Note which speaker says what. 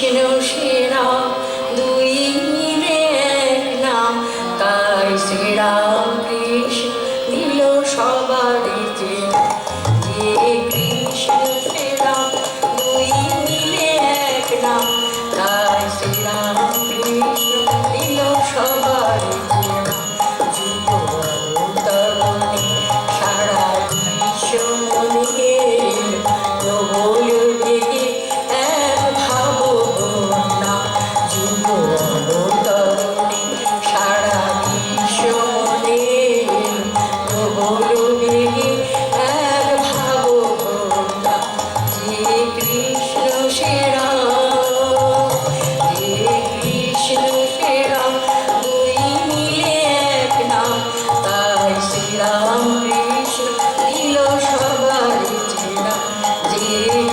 Speaker 1: কৃষ্ণ সেরা দুই না তাই শ্রীরাম কৃষ্ণ দিল সবার যে কৃষ্ণ Aê!